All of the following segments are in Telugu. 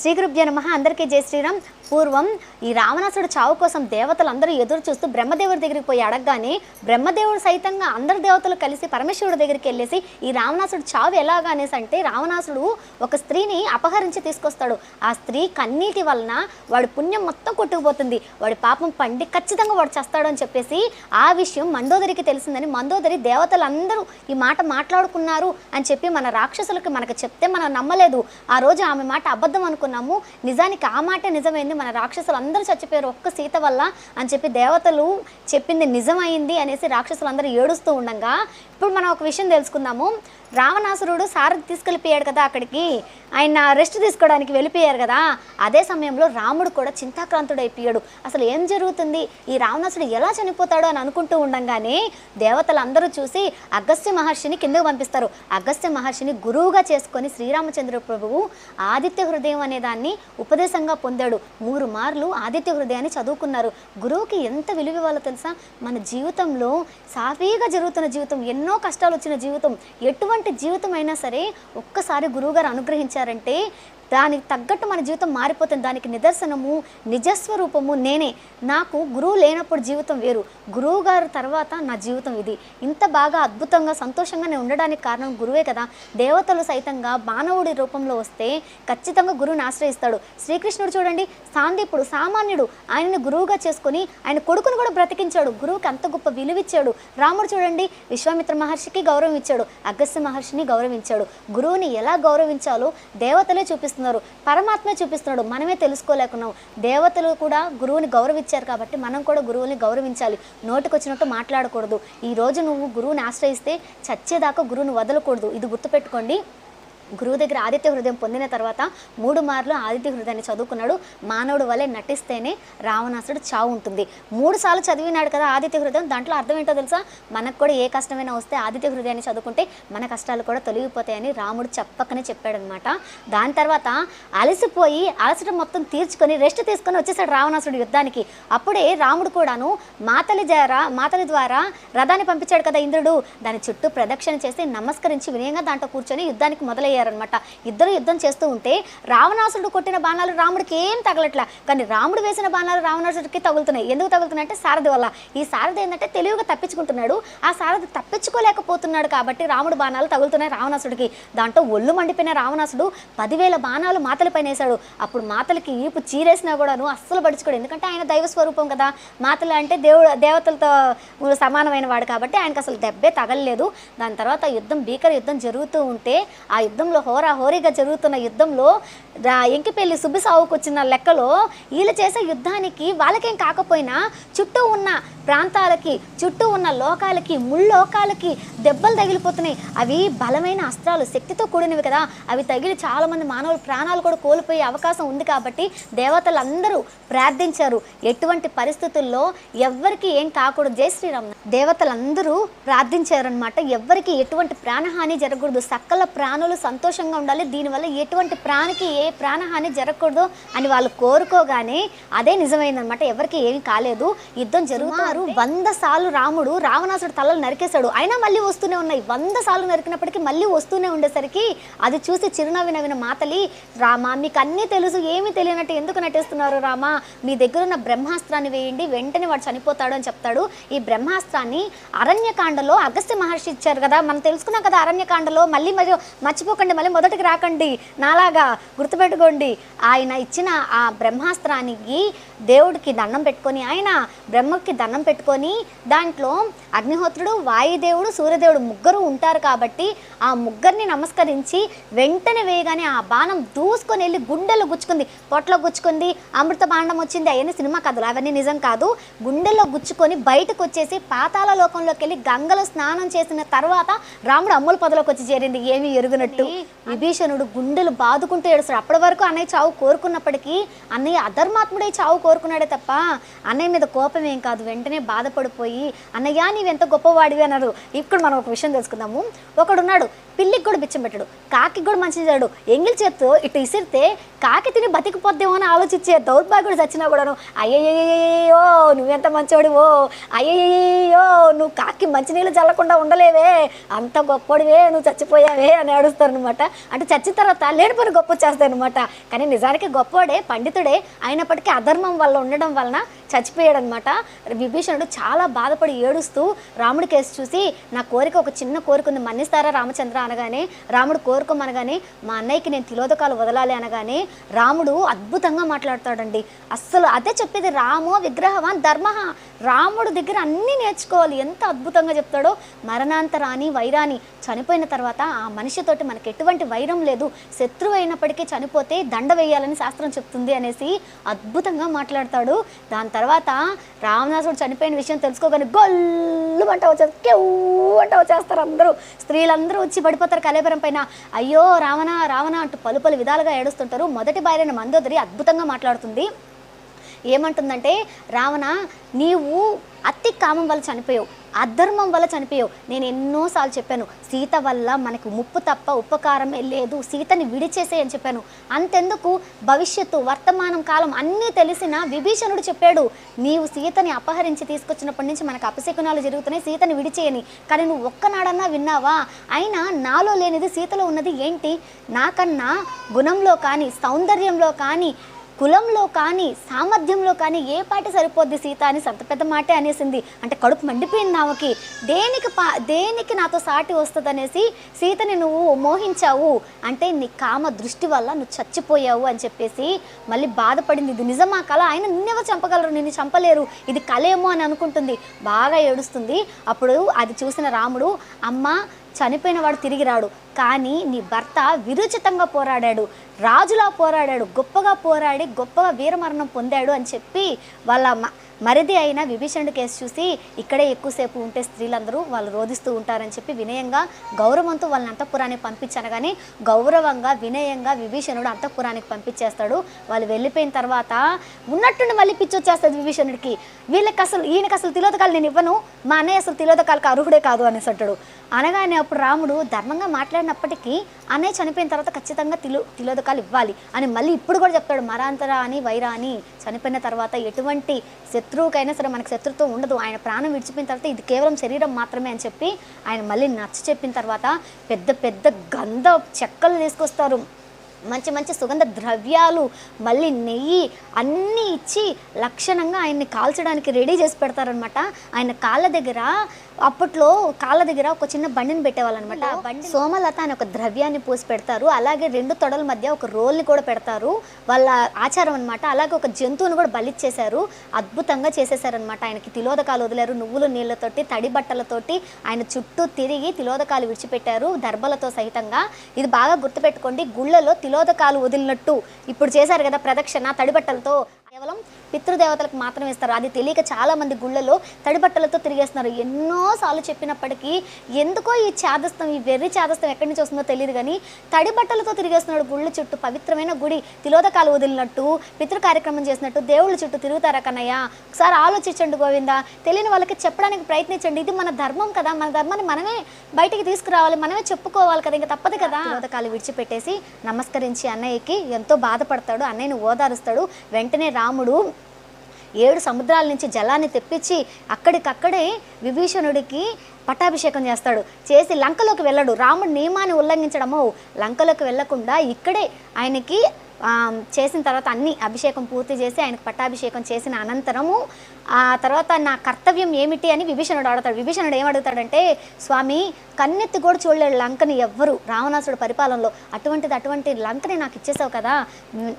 శ్రీ గురుభ్యో నమ. అందరికీ జయ శ్రీరామ్. పూర్వం ఈ రావణాసుడు చావు కోసం దేవతలు అందరూ ఎదురు చూస్తూ బ్రహ్మదేవుడి దగ్గరికి పోయి అడగగానే బ్రహ్మదేవుడు సైతంగా అందరు దేవతలు కలిసి పరమేశ్వరుడి దగ్గరికి వెళ్ళేసి ఈ రావణాసుడు చావు ఎలాగానేసి అంటే రావణాసుడు ఒక స్త్రీని అపహరించి తీసుకొస్తాడు. ఆ స్త్రీ కన్నీటి వలన వాడి పుణ్యం మొత్తం కొట్టుకుపోతుంది. వాడి పాపం పండి ఖచ్చితంగా వాడు చేస్తాడు అని చెప్పేసి ఆ విషయం మండోదరికి తెలిసిందని మండోదరి దేవతలందరూ ఈ మాట మాట్లాడుకున్నారు అని చెప్పి మన రాక్షసులకు మనకు చెప్తే మనం నమ్మలేదు. ఆ రోజు ఆమె మాట అబద్ధం అనుకున్నాము నిజానికి ఆ మాట నిజమైంది. మన రాక్షసులు అందరూ చచ్చిపోయారు ఒక్క సీత వల్ల అని చెప్పి దేవతలు చెప్పింది నిజమైంది అనేసి రాక్షసులందరూ ఏడుస్తూ ఉండగా ఇప్పుడు మనం ఒక విషయం తెలుసుకుందాము. రావణాసురుడు సారథి తీసుకెళ్ళిపోయాడు కదా అక్కడికి. ఆయన రెస్ట్ తీసుకోవడానికి వెళ్ళిపోయారు కదా. అదే సమయంలో రాముడు కూడా చింతాక్రాంతుడు అయిపోయాడు అసలు ఏం జరుగుతుంది? ఈ రావణాసుడు ఎలా చనిపోతాడో అని అనుకుంటూ ఉండంగానే దేవతలందరూ చూసి అగస్త్య మహర్షిని కిందకు పంపిస్తారు. అగస్త్య మహర్షిని గురువుగా చేసుకొని శ్రీరామచంద్ర ప్రభువు ఆదిత్య హృదయం అనే దాన్ని ఉపదేశంగా పొందాడు. మూడు మార్లు ఆదిత్య హృదయాన్ని చదువుకున్నారు. గురువుకి ఎంత విలువ ఇవ్వాలో తెలుసా? మన జీవితంలో సాఫీగా జరుగుతున్న జీవితం ఎన్నో కష్టాలు వచ్చిన జీవితం ఎటువంటి జీవితం అయినా సరే ఒక్కసారి గురువుగారు అనుగ్రహించారంటే దానికి తగ్గట్టు మన జీవితం మారిపోతుంది. దానికి నిదర్శనము నిజస్వరూపము నేనే. నాకు గురువు లేనప్పుడు జీవితం వేరు. గురువు గారు తర్వాత నా జీవితం ఇది. ఇంత బాగా అద్భుతంగా సంతోషంగా నేను ఉండడానికి కారణం గురువే కదా. దేవతలు సైతంగా మానవుడి రూపంలో వస్తే ఖచ్చితంగా గురువుని ఆశ్రయిస్తాడు. శ్రీకృష్ణుడు చూడండి సాందీపుడు సామాన్యుడు. ఆయనని గురువుగా చేసుకొని ఆయన కొడుకును కూడా బ్రతికించాడు. గురువుకి అంత గొప్ప విలువిచ్చాడు. రాముడు చూడండి విశ్వామిత్ర మహర్షికి గౌరవం ఇచ్చాడు. అగస్త్య మహర్షిని గౌరవించాడు. గురువుని ఎలా గౌరవించాలో దేవతలే చూపిస్తున్నారు. పరమాత్మే చూపిస్తున్నాడు. మనమే తెలుసుకోలేకున్నాం. దేవతలు కూడా గురువుని గౌరవించారు కాబట్టి మనం కూడా గురువుని గౌరవించాలి. నోటికొచ్చినట్టు మాట్లాడకూడదు. ఈ రోజు నువ్వు గురువుని ఆశ్రయిస్తే చచ్చేదాకా గురువుని వదలకూడదు. ఇది గుర్తుపెట్టుకోండి. గురువు దగ్గర ఆదిత్య హృదయం పొందిన తర్వాత మూడు మార్లు ఆదిత్య హృదయాన్ని చదువుకున్నాడు. మానవుడు వలె నటిస్తేనే రావణాసుడు చావు ఉంటుంది. మూడు సార్లు చదివినాడు కదా ఆదిత్య హృదయం. దాంట్లో అర్థం ఏంటో తెలుసా? మనకు కూడా ఏ కష్టమైనా వస్తే ఆదిత్య హృదయాన్ని చదువుకుంటే మన కష్టాలు కూడా తొలగిపోతాయని రాముడు చెప్పకనే చెప్పాడనమాట. దాని తర్వాత అలసిపోయి అలసట మొత్తం తీర్చుకొని రెస్ట్ తీసుకొని వచ్చేసాడు రావణాసుడు యుద్ధానికి. అప్పుడే రాముడు కూడాను మాతలి ద్వారా మాతలి ద్వారా రథాన్ని పంపించాడు కదా ఇంద్రుడు. దాని చుట్టూ ప్రదక్షిణ చేసి నమస్కరించి వినయంగా దాంట్లో కూర్చొని యుద్ధానికి మొదలయ్యారు. మొదలయ్యారనమాట ఇద్దరు యుద్ధం చేస్తూ ఉంటే రావణాసుడు కొట్టిన బాణాలు రాముడికి ఏం తగలట్లా? కానీ రాముడు వేసిన బాణాలు రావణాసుడికి తగులుతున్నాయి. ఎందుకు తగులుతున్నాయి అంటే సారథి వల్ల. ఈ సారథి ఏంటంటే తెలివిగా తప్పించుకుంటున్నాడు. ఆ సారథి తప్పించుకోలేకపోతున్నాడు కాబట్టి రాముడు బాణాలు తగులుతున్నాయి రావణాసుడికి దాంట్లో ఒళ్ళు మండిపోయిన రావణాసుడు పదివేల బాణాలు మాతలపైన వేశాడు. అప్పుడు మాతలకి ఈపు చీరేసినా కూడాను అస్సలు పడుచుకోడు ఎందుకంటే ఆయన దైవ స్వరూపం కదా. మాతలు అంటే దేవుడు దేవతలతో సమానమైన వాడు కాబట్టి ఆయనకు అసలు దెబ్బే తగలలేదు. దాని తర్వాత యుద్ధం భీకర యుద్ధం జరుగుతూ ఉంటే ఆ యుద్ధం హోరా హోరీగా జరుగుతున్న యుద్ధంలో రా- ఎంకిపెల్లి సుబ్బిసావుకు వచ్చిన లెక్కలో వీళ్ళు చేసే యుద్ధానికి వాళ్ళకేం కాకపోయినా చుట్టూ ఉన్న ప్రాంతాలకి చుట్టూ ఉన్న లోకాలకి ముళ్ళోకాలకి దెబ్బలు తగిలిపోతున్నాయి. అవి బలమైన అస్త్రాలు శక్తితో కూడినవి కదా. అవి తగిలి చాలామంది మానవులు ప్రాణాలు కూడా కోల్పోయే అవకాశం ఉంది కాబట్టి దేవతలందరూ ప్రార్థించారు. ఎటువంటి పరిస్థితుల్లో ఎవ్వరికి ఏం కాకూడదు. జై శ్రీరామ్. దేవతలందరూ ప్రార్థించారనమాట ఎవ్వరికి ఎటువంటి ప్రాణహాని జరగకూడదు. సకల ప్రాణులు సంతోషంగా ఉండాలి. దీనివల్ల ఎటువంటి ప్రాణికి ఏ ప్రాణహాని జరగకూడదు అని వాళ్ళు కోరుకోగానే అదే నిజమైందనమాట ఎవరికి ఏమీ కాలేదు. యుద్ధం జరుగుతున్నారు. వంద సార్లు రాముడు రావణాసుడు తలలు నరికేశాడు. అయినా మళ్ళీ వస్తూనే ఉన్నాయి. వంద సార్లు నరికినప్పటికీ మళ్ళీ వస్తూనే ఉండేసరికి అది చూసి చిరునవ్వి నవ్విన మాతలి రామా మీకు అన్నీ తెలుసు ఏమీ తెలియనట్టు ఎందుకు నటిస్తున్నారు రామా? మీ దగ్గర ఉన్న బ్రహ్మాస్త్రాన్ని వేయండి వెంటనే వాడు చనిపోతాడు అని చెప్తాడు. ఈ బ్రహ్మాస్త్రాన్ని అరణ్యకాండలో అగస్త్య మహర్షి ఇచ్చారు కదా. మనం తెలుసుకున్నాం కదా అరణ్యకాండలో. మళ్ళీ మరి మర్చిపోకండి మళ్ళీ మొదటికి రాకండి. నాలాగా గుర్తుపెట్టుకోండి. ఆయన ఇచ్చిన ఆ బ్రహ్మాస్త్రానికి దేవుడికి దండం పెట్టుకొని ఆయన బ్రహ్మకి దండం పెట్టుకొని దాంట్లో అగ్నిహోత్రుడు వాయుదేవుడు సూర్యదేవుడు ముగ్గురు ఉంటారు కాబట్టి ఆ ముగ్గురిని నమస్కరించి వెంటనే వేయగానే ఆ బాణం దూసుకొని వెళ్ళి గుండెలో గుచ్చుకుంది. పొట్టలో గుచ్చుకుంది అమృత బాండం వచ్చింది అవన్నీ సినిమా కథలు. అవన్నీ నిజం కాదు. గుండెల్లో గుచ్చుకొని బయటకు వచ్చేసి పాతాళ లోకంలోకి వెళ్ళి గంగలో స్నానం చేసిన తర్వాత రాముడు అమ్ముల పదలోకి వచ్చి చేరింది. ఏమీ ఎరుగునట్టు. విభీషణుడు గుండెలు బాదుకుంటూ ఏడుస్తాడు అప్పటి వరకు అన్నయ్య చావు కోరుకున్నప్పటికీ అన్నయ్య అధర్మాత్ముడే చావు కోరుకున్నాడే తప్ప అన్నయ్య మీద కోపం ఏం కాదు. వెంటనే బాధపడిపోయి అన్నయ్య నీవెంత గొప్పవాడివి అన్నారు. ఇప్పుడు మనం ఒక విషయం తెలుసుకుందాము. ఒకడున్నాడు పిల్లికి కూడా బిచ్చం పెట్టడు. కాకి కూడా మంచి చేయడు. ఎంగిల్ చేత్తో ఇటు ఇసిరితే కాకి తిని బతికిపోద్దేమో అని ఆలోచించే దౌర్భాగ్యుడు చచ్చినా కూడాను. అయ్యయ్యో నువ్వెంత మంచోడివో. అయ్యయ్యో నువ్వు కాకి మంచినీళ్ళు చల్లకుండా ఉండలేవే. అంత గొప్పడివే నువ్వు చచ్చిపోయావే అని అడుగుతారు అనమాట అంటే చచ్చిన తర్వాత లేనిపోయిన గొప్ప చేస్తాయి అనమాట కానీ నిజానికి గొప్పోడే పండితుడే అయినప్పటికీ అధర్మం వల్ల ఉండడం వలన చచ్చిపోయాడు అనమాట విభీషణుడు చాలా బాధపడి ఏడుస్తూ రాముడి కేసు చూసి నా కోరిక ఒక చిన్న కోరిక ఉంది మన్నిస్తారా రామచంద్ర? అనగానే రాముడు కోరుకోమనగానే మా అన్నయ్యకి నేను తిలోదకాలు వదలాలి అనగానే రాముడు అద్భుతంగా మాట్లాడతాడండి. అస్సలు అదే చెప్పేది రామో విగ్రహవాన్ ధర్మ రాముడు దగ్గర అన్నీ నేర్చుకోవాలి. ఎంత అద్భుతంగా చెప్తాడో. మరణాంతరాని వైరాని చనిపోయిన తర్వాత ఆ మనిషితోటి మనకి ఎటువంటి వైరం లేదు. శత్రువు అయినప్పటికీ చనిపోతే దండ వేయాలని శాస్త్రం చెప్తుంది అనేసి అద్భుతంగా మాట్లాడతాడు. దాని తర్వాత రావణాసుడు చనిపోయిన విషయం తెలుసుకోగానే గొల్లు అంట వచ్చేస్తారు కెవ్వు అంట వచ్చేస్తారు అందరూ. స్త్రీలందరూ వచ్చి పడిపోతారు కలేబరం పైన. అయ్యో రావణ రావణ అంటూ పలు పలు విధాలుగా ఏడుస్తుంటారు. మొదటి భార్యను మందోదరి అద్భుతంగా మాట్లాడుతుంది. ఏమంటుందంటే రావణ నీవు అతి కామం వల్ల చనిపోయావు అధర్మం వల్ల చనిపోయావు. నేను ఎన్నోసార్లు చెప్పాను సీత వల్ల మనకు ముప్పు తప్ప ఉపకారమే లేదు సీతని విడిచేసే అని చెప్పాను. అంతెందుకు? భవిష్యత్తు వర్తమానం కాలం అన్నీ తెలిసిన విభీషణుడు చెప్పాడు నీవు సీతని అపహరించి తీసుకొచ్చినప్పటి నుంచి మనకు అపశకునాలు జరుగుతున్నాయి సీతని విడిచేయని. కానీ నువ్వు ఒక్కనాడన్నా విన్నావా? అయినా నాలో లేనిది సీతలో ఉన్నది ఏంటి? నాకన్నా గుణంలో కానీ సౌందర్యంలో కానీ కులంలో కానీ సామర్థ్యంలో కానీ ఏ పాటి సరిపోద్ది సీత అని సంత పెద్ద మాటే అనేసింది. అంటే కడుపు మండిపోయింది ఆమెకి. దేనికి పా దేనికి నాతో సాటి వస్తుంది అనేసి సీతని నువ్వు మోహించావు. అంటే నీ కామ దృష్టి వల్ల నువ్వు చచ్చిపోయావు అని చెప్పేసి మళ్ళీ బాధపడింది. ఇది నిజమా కళ? ఆయన నిన్నెవరు చంపగలరు? నిన్ను చంపలేరు. ఇది కలేమో అని అనుకుంటుంది. బాగా ఏడుస్తుంది. అప్పుడు అది చూసిన రాముడు అమ్మ చనిపోయిన వాడు తిరిగి రాడు. కానీ నీ భర్త విరుచితంగా పోరాడాడు. రాజులా పోరాడాడు. గొప్పగా పోరాడి గొప్పగా వీరమరణం పొందాడు అని చెప్పి వాళ్ళ మ- మరిది అయిన విభీషణుడి కేసు చూసి ఇక్కడే ఎక్కువసేపు ఉంటే స్త్రీలందరూ వాళ్ళు రోధిస్తూ ఉంటారని చెప్పి వినయంగా గౌరవంతో వాళ్ళని అంతఃపురానికి కానీ గౌరవంగా వినయంగా విభీషణుడు అంతఃపురానికి పంపించేస్తాడు. వాళ్ళు వెళ్ళిపోయిన తర్వాత ఉన్నట్టుండి మళ్ళీ పిచ్చి వచ్చేస్తుంది విభీషణుడికి. వీళ్ళకి అసలు ఈయనకి అసలు తిలోదకాలు నేను ఇవ్వను. మా అన్నయ్య అసలు తిలోదకాలకు అర్హుడే కాదు అనేసి అంటాడు. అనగానే అప్పుడు రాముడు ధర్మంగా మాట్లాడినప్పటికీ అన్నయ్య చనిపోయిన తర్వాత ఖచ్చితంగా తిలో తిలోదకాలు ఇవ్వాలి అని మళ్ళీ ఇప్పుడు కూడా చెప్తాడు మరాంతరా అని వైరా అని చనిపోయిన తర్వాత ఎటువంటి శత్రువుకైనా సరే మనకి శత్రుత్వం ఉండదు. ఆయన ప్రాణం విడిచిపోయిన తర్వాత ఇది కేవలం శరీరం మాత్రమే అని చెప్పి ఆయన మళ్ళీ నచ్చ చెప్పిన తర్వాత పెద్ద పెద్ద గంధ చెక్కలు తీసుకొస్తారు. మంచి మంచి సుగంధ ద్రవ్యాలు మళ్ళీ నెయ్యి అన్నీ ఇచ్చి లక్షణంగా ఆయన్ని కాల్చడానికి రెడీ చేసి పెడతారనమాట ఆయన కాళ్ళ దగ్గర అప్పట్లో కాళ్ళ దగ్గర ఒక చిన్న బండిని పెట్టేవాళ్ళనమాట. బండి సోమలత అనే ఒక ద్రవ్యాన్ని పోసి పెడతారు. అలాగే రెండు తొడల మధ్య ఒక రోల్ని కూడా పెడతారు. వాళ్ళ ఆచారం అనమాట అలాగే ఒక జంతువుని కూడా బలిచ్చేశారు. అద్భుతంగా చేసేసారనమాట ఆయనకి తిలోదకాలు వదిలేరు. నువ్వులు నీళ్ళతోటి తడి బట్టలతోటి ఆయన చుట్టూ తిరిగి తిలోదకాలు విడిచిపెట్టారు దర్భలతో సహితంగా. ఇది బాగా గుర్తుపెట్టుకోండి. గుళ్ళలో తిలోదకాలు వదిలినట్టు. ఇప్పుడు చేశారు కదా ప్రదక్షిణ తడి బట్టలతో కేవలం పితృదేవతలకు మాత్రమే ఇస్తారు. అది తెలియక చాలా మంది గుళ్ళలో తడిబట్టలతో తిరిగేస్తున్నారు. ఎన్నోసార్లు చెప్పినప్పటికీ ఎందుకో ఈ చాదస్తం ఈ వెర్రి చాదస్తం ఎక్కడి నుంచి వస్తుందో తెలియదు కానీ తడి బట్టలతో తిరిగేస్తున్నాడు గుళ్ళ చుట్టూ పవిత్రమైన గుడి తిలోదకాలు వదిలినట్టు పితృ కార్యక్రమం చేసినట్టు దేవుళ్ళ చుట్టూ తిరుగుతారా కన్నయ్య? ఒకసారి ఆలోచించండి గోవింద. తెలియని వాళ్ళకి చెప్పడానికి ప్రయత్నించండి. ఇది మన ధర్మం కదా. మన ధర్మాన్ని మనమే బయటికి తీసుకురావాలి. మనమే చెప్పుకోవాలి కదా. ఇంకా తప్పదు కదా. తిలోదకాలు విడిచిపెట్టేసి నమస్కరించి అన్నయ్యకి ఎంతో బాధపడతాడు. అన్నయ్యని ఓదారుస్తాడు. వెంటనే రాముడు ఏడు సముద్రాల నుంచి జలాన్ని తెప్పించి అక్కడికక్కడే విభీషణుడికి పట్టాభిషేకం చేస్తాడు. చేసి లంకలోకి వెళ్ళడు. రాముడు నియమాన్ని ఉల్లంఘించడము. లంకలోకి వెళ్ళకుండా ఇక్కడే ఆయనకి చేసిన తర్వాత అన్ని అభిషేకం పూర్తి చేసి ఆయనకు పట్టాభిషేకం చేసిన అనంతరము ఆ తర్వాత నా కర్తవ్యం ఏమిటి అని విభీషణుడు అడుగుతాడు. విభీషణుడు ఏమడుగుతాడంటే స్వామి కన్నెత్తి కూడా చూడలేడు లంకని ఎవ్వరు రావణాసుడు పరిపాలనలో. అటువంటిది అటువంటి లంకని నాకు ఇచ్చేసావు కదా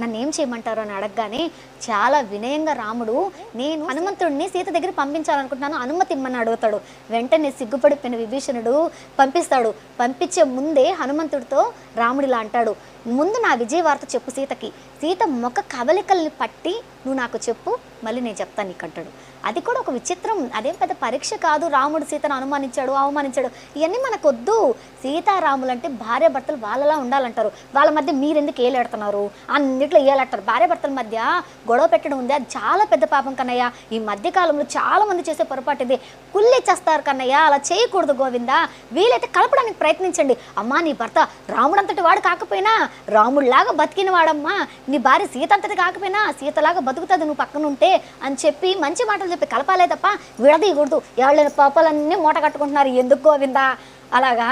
నన్ను ఏం చేయమంటారు? అని అడగగానే చాలా వినయంగా రాముడు నేను హనుమంతుడిని సీత దగ్గర పంపించాలనుకుంటున్నాను అనుమతి ఇమ్మని అడుగుతాడు. వెంటనే సిగ్గుపడిపోయిన విభీషణుడు పంపిస్తాడు. పంపించే ముందే హనుమంతుడితో రాముడు ఇలా అంటాడు. ముందు నా విజయ వార్త చెప్పు సీతకి. సీత ముఖ కవలికల్ని పట్టి నువ్వు నాకు చెప్పు మళ్ళీ నేను చెప్తాను నీకు అంటాడు. అది కూడా ఒక విచిత్రం అదేం పెద్ద పరీక్ష కాదు రాముడు సీతను అనుమానించాడు అవమానించాడు. ఇవన్నీ మనకొద్దు. సీతారాములు అంటే భార్య భర్తలు వాళ్ళలా ఉండాలంటారు. వాళ్ళ మధ్య మీరెందుకు ఏలాడుతున్నారు? అన్నిట్లో ఏలాడతారు. భార్య భర్తల మధ్య గొడవ పెట్టడం ఉంది. అది చాలా పెద్ద పాపం కన్నయ్య. ఈ మధ్యకాలంలో చాలామంది చాలా మంది చేసే పొరపాటు ఇది. కుళ్ళిచ్చేస్తారు కన్నయ్య. అలా చేయకూడదు గోవింద. వీలైతే కలపడానికి ప్రయత్నించండి. అమ్మా నీ భర్త రాముడంతటి వాడు కాకపోయినా రాముడిలాగా బతికిన వాడమ్మా నీ భార్య సీత అంతటి కాకపోయినా సీతలాగా బతుకుతుంది నువ్వు పక్కన ఉంటే అని చెప్పి మంచి మాటలు చెప్పి కలపాలే తప్ప విడదీయకూడదు. ఎవరైనా పాపాలన్నీ మూట కట్టుకుంటున్నారు. ఎందుకు గోవిందా? అలాగా?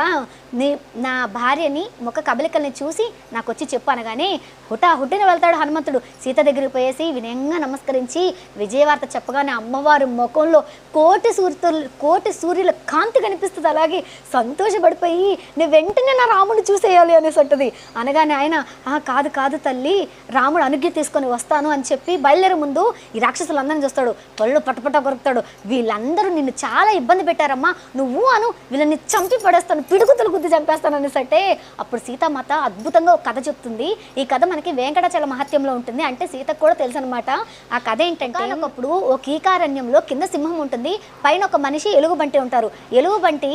నీ నా భార్యని ముఖ కబలికల్ని చూసి నాకు వచ్చి చెప్పు అనగానే హుటా హుట్టిన వెళ్తాడు హనుమంతుడు. సీత దగ్గరికి పోయేసి వినయంగా నమస్కరించి విజయవార్త చెప్పగానే అమ్మవారు ముఖంలో కోటి సూర్యులు కోటి సూర్యుల కాంతి కనిపిస్తుంది. అలాగే సంతోషపడిపోయి నేను వెంటనే నా రాముడు చూసేయాలి అనేసి అంటది అనగానే ఆయన కాదు కాదు తల్లి రాముడు అనుజ్ఞ తీసుకొని వస్తాను అని చెప్పి బయలుదేరే ముందు ఈ రాక్షసులందరిని చూస్తాడు. పళ్ళు పటపట కొరుకుతాడు. వీళ్ళందరూ నిన్ను చాలా ఇబ్బంది పెట్టారమ్మా. నువ్వు అను వీళ్ళని చంపి పడేస్తాను. పిడుగుతులు గుద్ది చంపేస్తాను అనేసి అంటే అప్పుడు సీతామాత అద్భుతంగా ఒక కథ చెప్తుంది. ఈ కథ మనకి వెంకటాచల మహత్యంలో ఉంటుంది. అంటే సీతకు కూడా తెలుసు అనమాట ఆ కథ ఏంటంటే ఒకప్పుడు ఒక కీకారణ్యంలో కింద సింహం ఉంటుంది. పైన ఒక మనిషి ఎలుగుబంటి ఉంటారు. ఎలుగుబంటి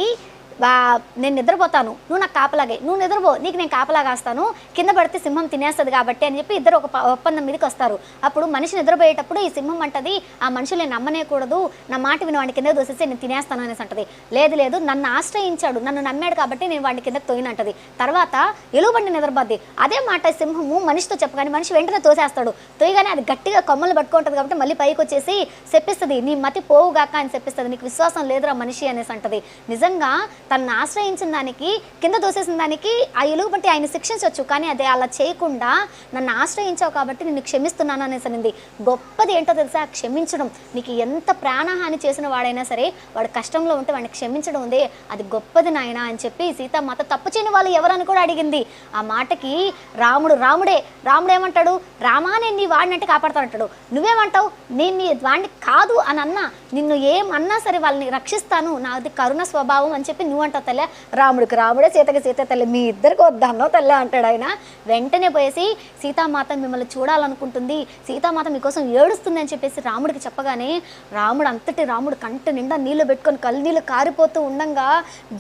నేను నిద్రపోతాను. నువ్వు నాకు కాపలాగే. నువ్వు నిద్రపో. నీకు నేను కాపలాగాస్తాను కింద పడితే సింహం తినేస్తుంది కాబట్టి అని చెప్పి ఇద్దరు ఒక ఒప్పందం మీదకి వస్తారు. అప్పుడు మనిషి నిద్రపోయేటప్పుడు ఈ సింహం అంటది ఆ మనుషులు నేను నమ్మనేకూడదు. నా మాట విని వాడి కింద దోసేసి నేను తినేస్తాను అనేసి అంటది. లేదు లేదు. నన్ను ఆశ్రయించాడు. నన్ను నమ్మాడు కాబట్టి నేను వాడి కింద తోయినంటది తర్వాత ఎలుగుబండి నిద్రపోద్ది. అదే మాట సింహము మనిషితో చెప్పగానే మనిషి వెంటనే తోసేస్తాడు. తోయగానే అది గట్టిగా కొమ్మలు పట్టుకుంటుంది కాబట్టి మళ్ళీ పైకి వచ్చేసి చెప్పిస్తుంది నీ మతి పోవుగాక అని చెప్పిస్తుంది. నీకు విశ్వాసం లేదురా మనిషి అనేసి అంటది. నిజంగా తనను ఆశ్రయించిన దానికి కింద దోసేసిన దానికి ఆ ఎలుగు బట్టి ఆయన శిక్షించవచ్చు కానీ అదే అలా చేయకుండా నన్ను ఆశ్రయించావు కాబట్టి నిన్ను క్షమిస్తున్నాను అనేసి అనింది గొప్పది ఏంటో తెలుసా? క్షమించడం. నీకు ఎంత ప్రాణహాని చేసిన వాడైనా సరే వాడు కష్టంలో ఉంటే వాడిని క్షమించడం ఉంది. అది గొప్పది నాయన అని చెప్పి సీతామాత తప్పు చేయని వాళ్ళు ఎవరని కూడా అడిగింది. ఆ మాటకి రాముడు రాముడే రాముడు ఏమంటాడు రామా నేను నీ వాడిని అంటే కాపాడుతానంటాడు. నువ్వేమంటావు? నేను నీ వాడిని కాదు అని అన్నా. నిన్ను ఏమన్నా సరే వాళ్ళని రక్షిస్తాను. నాది కరుణ స్వభావం అని చెప్పి నువ్వు అంటావు తల్లే. రాముడికి రాముడే సీతకి సీత తల్లి. మీ ఇద్దరికి వద్దన్నో తల్లే అంటాడు ఆయన. వెంటనే పోయేసి సీతామాత మిమ్మల్ని చూడాలనుకుంటుంది. సీతామాత మీకోసం ఏడుస్తుంది అని చెప్పేసి రాముడికి చెప్పగానే రాముడు అంతటి రాముడు కంట నిండా నీళ్ళు పెట్టుకొని కళ్ళు నీళ్ళు కారిపోతూ ఉండంగా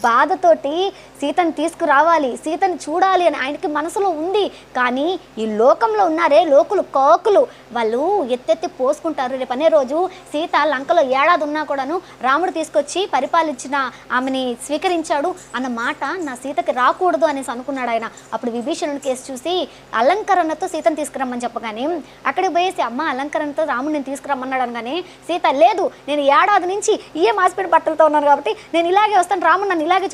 బాధతోటి సీతను తీసుకురావాలి సీతను చూడాలి అని ఆయనకి మనసులో ఉంది. కానీ ఈ లోకంలో ఉన్నారే లోకులు కోకులు. వాళ్ళు ఎత్తెత్తి పోసుకుంటారు. రేపు అనే రోజు సీత లంకలో ఏడాది ఉన్నా కూడాను రాముడు తీసుకొచ్చి పరిపాలించిన ఆమెని స్వీకరించాడు అన్న మాట నా సీతకి రాకూడదు అనేసి అనుకున్నాడు ఆయన. అప్పుడు విభీషణుడి కేసు చూసి అలంకరణతో సీతను తీసుకురమ్మని చెప్పగానే అక్కడికి పోయేసి అమ్మ అలంకరణతో రాముడిని తీసుకురమ్మన్నాడు అనగానే సీత లేదు నేను ఏడాది నుంచి ఏ మాసిపేట బట్టలతో ఉన్నాను కాబట్టి నేను ఇలాగే వస్తాను రాముడు నన్ను ఇలాగే